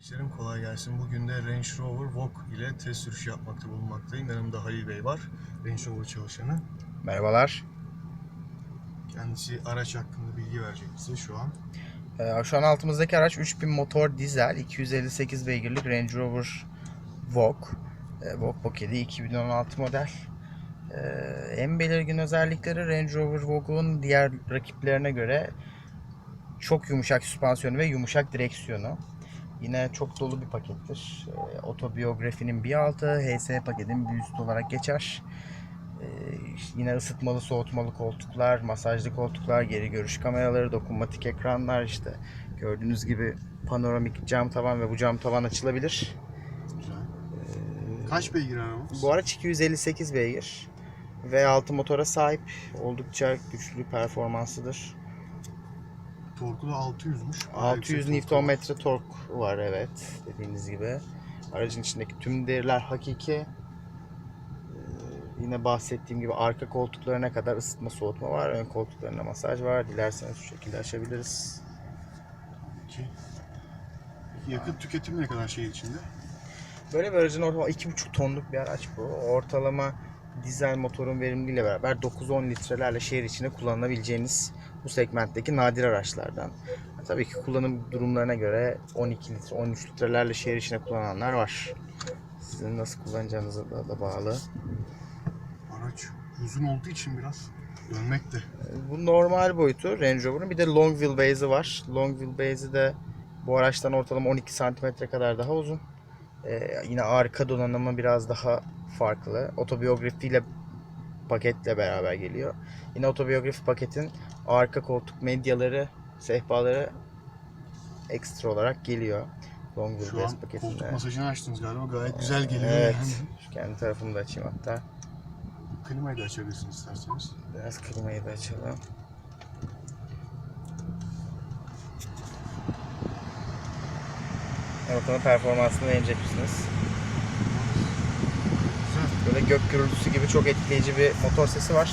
İşlerim kolay gelsin. Bugün de Range Rover Vogue ile test sürüşü yapmakta bulunmaktayım. Yanımda Halil Bey var. Range Rover çalışanı. Merhabalar. Kendisi araç hakkında bilgi verecek bize şu an. Ee, şu an altımızdaki araç 3000 motor dizel 258 beygirlik Range Rover Vogue. Ee, Vogue paketi 2016 model. Ee, en belirgin özellikleri Range Rover Vogue'un diğer rakiplerine göre çok yumuşak süspansiyonu ve yumuşak direksiyonu. Yine çok dolu bir pakettir. Ee, otobiyografinin bir altı, HS paketin bir üstü olarak geçer. Ee, yine ısıtmalı, soğutmalı koltuklar, masajlı koltuklar, geri görüş kameraları, dokunmatik ekranlar işte gördüğünüz gibi panoramik cam tavan ve bu cam tavan açılabilir. Güzel. Kaç beygir arabamız? Bu araç 258 beygir V6 motora sahip oldukça güçlü performanslıdır. Torku da 600'müş. 600 Nm tork var evet dediğiniz gibi. Aracın içindeki tüm değerler hakiki. Ee, yine bahsettiğim gibi arka koltuklarına kadar ısıtma soğutma var. Ön koltuklarına masaj var. Dilerseniz şu şekilde açabiliriz. Peki yakıt tüketimi ne kadar şehir içinde? Böyle bir aracın ortalama 2,5 tonluk bir araç bu. Ortalama dizel motorun verimliliğiyle beraber 9-10 litrelerle şehir içinde kullanılabileceğiniz bu segmentteki nadir araçlardan. Tabii ki kullanım durumlarına göre 12 litre, 13 litrelerle şehir içinde kullananlar var. Sizin nasıl kullanacağınıza da, da bağlı. Araç uzun olduğu için biraz dönmek de. Bu normal boyutu Range Rover'ın. Bir de long wheelbase'i var. Long wheelbase'i de bu araçtan ortalama 12 santimetre kadar daha uzun. Ee, yine arka donanımı biraz daha farklı. Otobiyografiyle paketle beraber geliyor. Yine otobiyografi paketin arka koltuk medyaları, sehpaları ekstra olarak geliyor. Long Şu an paketinde. koltuk masajını açtınız galiba. Gayet güzel geliyor Evet. yani. Şu kendi tarafımı da açayım hatta. Klimayı da açabilirsiniz isterseniz. Biraz klimayı da açalım. Evet, onun performansını beğenecek misiniz? Böyle gök gürültüsü gibi çok etkileyici bir motor sesi var.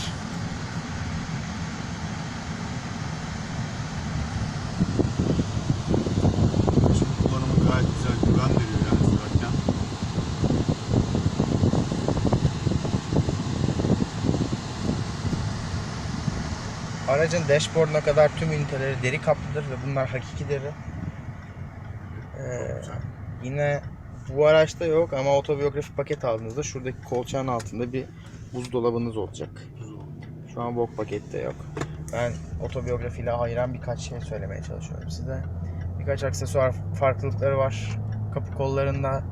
Aracın dashboarduna kadar tüm üniteleri deri kaplıdır ve bunlar hakiki deri. Ee, yine bu araçta yok ama otobiyografi paket aldığınızda şuradaki kolçağın altında bir buzdolabınız olacak. Şu an Vogue pakette yok. Ben otobiyografiyle hayran birkaç şey söylemeye çalışıyorum size. Birkaç aksesuar farklılıkları var. Kapı kollarında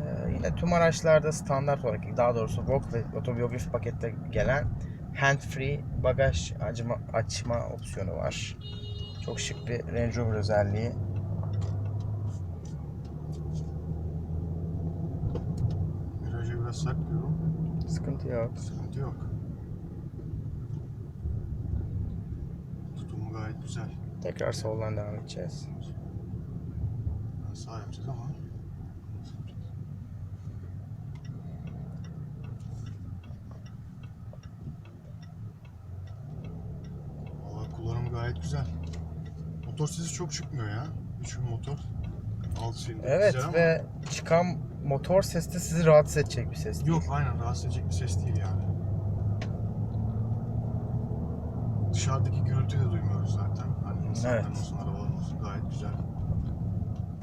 Ee, yine tüm araçlarda standart olarak daha doğrusu Vogue ve otobiyografi pakette gelen hand free bagaj açma, açma opsiyonu var. Çok şık bir Range Rover özelliği. Sert diyorum. Sıkıntı yok. Sıkıntı yok. Tutumu gayet güzel. Tekrar soldan devam edeceğiz. Ben sağ yapacağız ama. Valla kullanımı gayet güzel. Motor sesi çok çıkmıyor ya. Üçüncü motor. 6 silindir Evet güzel ama- ve çıkan motor sesi de sizi rahatsız edecek bir ses. değil. Yok aynen rahatsız edecek bir ses değil yani. Dışarıdaki gürültüyü de duymuyoruz zaten. Hani insanların Evet. arabaların olsun gayet güzel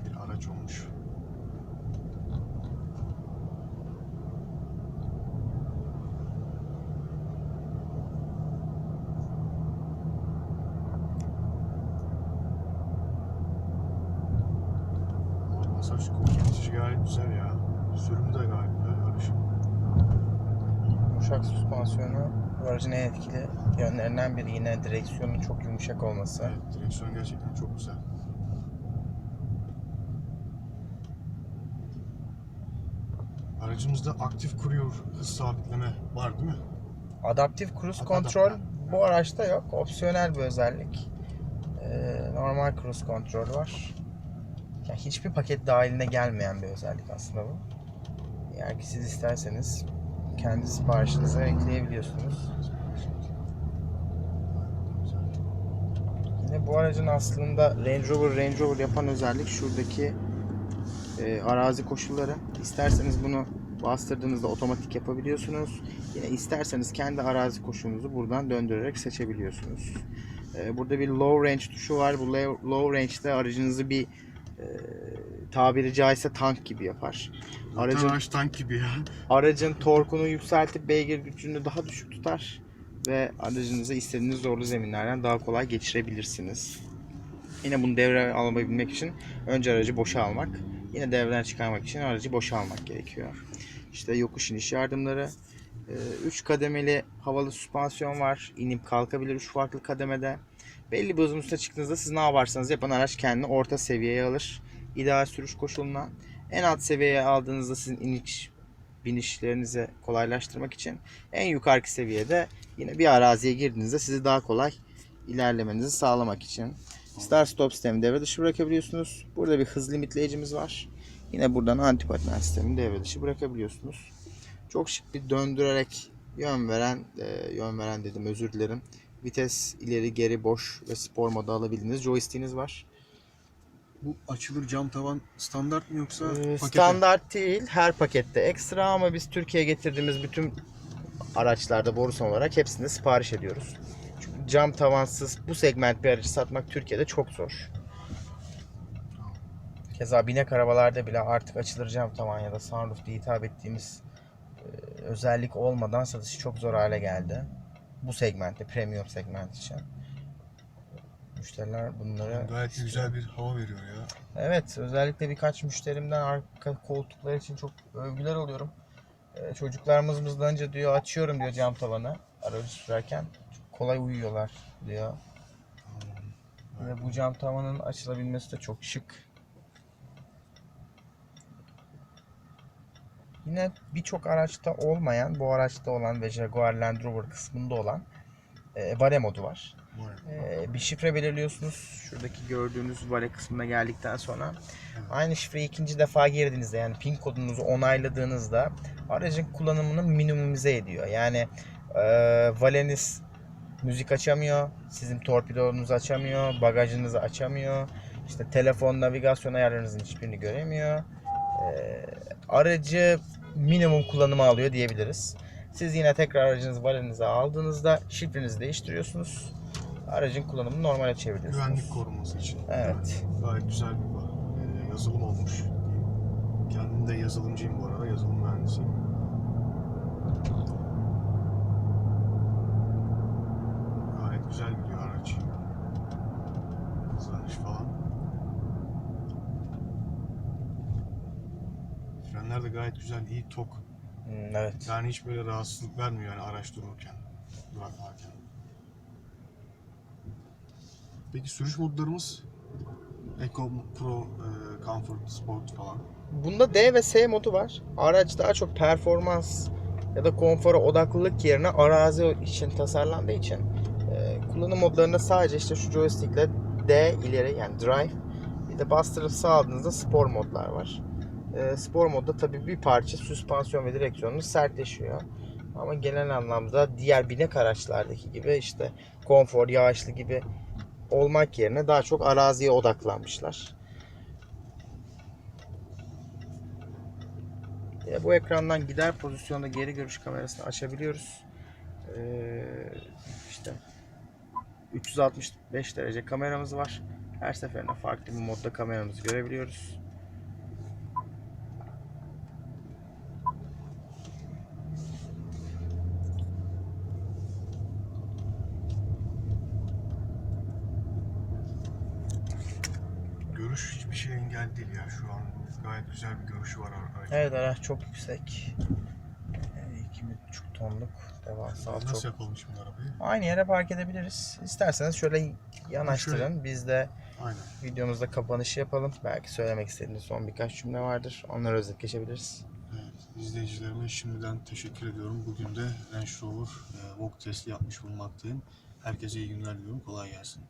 bir araç olmuş. Masaj geçici gayet güzel ya. Sürümü de gayet güzel aracın. Yumuşak süspansiyonu aracın en etkili yönlerinden biri. Yine direksiyonun çok yumuşak olması. Evet, direksiyon gerçekten çok güzel. Aracımızda aktif kuruyor hız sabitleme var değil mi? Adaptif cruise adaptif. bu araçta yok. Opsiyonel bir özellik. Ee, normal cruise control var. Yani hiçbir paket dahiline gelmeyen bir özellik aslında bu. Eğer ki siz isterseniz kendi siparişinize ekleyebiliyorsunuz. Yine bu aracın aslında Range Rover Range Rover yapan özellik şuradaki e, arazi koşulları. İsterseniz bunu bastırdığınızda otomatik yapabiliyorsunuz. Yine isterseniz kendi arazi koşulunuzu buradan döndürerek seçebiliyorsunuz. E, burada bir low range tuşu var. Bu low, range'de aracınızı bir e, tabiri caizse tank gibi yapar. Aracın- araç tank gibi ya. Aracın torkunu yükseltip beygir gücünü daha düşük tutar ve aracınızı istediğiniz zorlu zeminlerden daha kolay geçirebilirsiniz. Yine bunu devre alabilmek için önce aracı boşa almak, yine devreden çıkarmak için aracı boşa almak gerekiyor. İşte yokuş iniş yardımları, 3 kademeli havalı süspansiyon var. İnip kalkabilir 3 farklı kademede. Belli bir hızın üstüne çıktığınızda siz ne yaparsanız yapın araç kendini orta seviyeye alır. İdeal sürüş koşuluna. En alt seviyeye aldığınızda sizin iniş binişlerinizi kolaylaştırmak için en yukarı seviyede yine bir araziye girdiğinizde sizi daha kolay ilerlemenizi sağlamak için. Start stop sistemi devre dışı bırakabiliyorsunuz. Burada bir hız limitleyicimiz var. Yine buradan anti patinaj sistemini devre dışı bırakabiliyorsunuz. Çok şık bir döndürerek yön veren, e, yön veren dedim özür dilerim. Vites ileri geri boş ve spor modu alabildiğiniz joystick'iniz var. Bu açılır cam tavan standart mı yoksa Ee, pakete? standart değil. Her pakette ekstra ama biz Türkiye'ye getirdiğimiz bütün araçlarda borusan olarak hepsini sipariş ediyoruz. Çünkü cam tavansız bu segment bir aracı satmak Türkiye'de çok zor. Keza binek arabalarda bile artık açılır cam tavan ya da sunroof diye hitap ettiğimiz e, özellik olmadan satışı çok zor hale geldi. Bu segmentte, premium segment için. Müşteriler bunları Gayet istiyor. güzel bir hava veriyor ya. Evet, özellikle birkaç müşterimden arka koltuklar için çok övgüler alıyorum. Ee, çocuklarımız önce diyor açıyorum diyor cam tavanı aracı sürerken. Çok kolay uyuyorlar diyor. Ve bu cam tavanın açılabilmesi de çok şık. Yine birçok araçta olmayan, bu araçta olan ve Jaguar Land Rover kısmında olan e, vale modu var. Ee, bir şifre belirliyorsunuz. Şuradaki gördüğünüz vale kısmına geldikten sonra aynı şifreyi ikinci defa girdiğinizde yani pin kodunuzu onayladığınızda aracın kullanımını minimize ediyor. Yani e, valeniz müzik açamıyor, sizin torpidonuzu açamıyor, bagajınızı açamıyor, işte telefon navigasyon ayarlarınızın hiçbirini göremiyor. Ee, aracı minimum kullanıma alıyor diyebiliriz. Siz yine tekrar aracınızı valenize aldığınızda şifrenizi değiştiriyorsunuz. Aracın kullanımını normale çeviriyorsunuz. Güvenlik koruması için. Evet. Gayet güzel bir e, yazılım olmuş. Kendim de yazılımcıyım bu arada. Yazılım mühendisiyim. Gayet güzel gidiyor araç. Hızlanış falan. De gayet güzel, iyi tok. Hmm, evet. Yani hiç böyle rahatsızlık vermiyor yani araç dururken, duraklarken. Peki sürüş modlarımız Eco Pro, e, Comfort, Sport falan. Bunda D ve S modu var. Araç daha çok performans ya da konfora odaklılık yerine arazi için tasarlandığı için e, kullanım modlarında sadece işte şu joystickle D ileri yani drive bir de bastırıp sağladığınızda spor modlar var. E, spor modda tabii bir parça süspansiyon ve direksiyonunuz sertleşiyor. Ama genel anlamda diğer binek araçlardaki gibi işte konfor, yağışlı gibi olmak yerine daha çok araziye odaklanmışlar. E, bu ekrandan gider pozisyonda geri görüş kamerasını açabiliyoruz. Ee, işte 365 derece kameramız var. Her seferinde farklı bir modda kameramızı görebiliyoruz. Görüş hiçbir şey engel değil ya şu an. Gayet güzel bir görüşü var aracın. Evet araç çok yüksek. Yani 2,5 tonluk devasa Nasıl çok. yapalım şimdi arabayı? Aynı yere park edebiliriz. İsterseniz şöyle yanaştırın. Biz de Aynen. videomuzda kapanışı yapalım. Belki söylemek istediğiniz son birkaç cümle vardır. Onları özet geçebiliriz. Evet, izleyicilerime şimdiden teşekkür ediyorum. Bugün de Range Rover e, walk testi yapmış bulunmaktayım. Herkese iyi günler diliyorum. Kolay gelsin.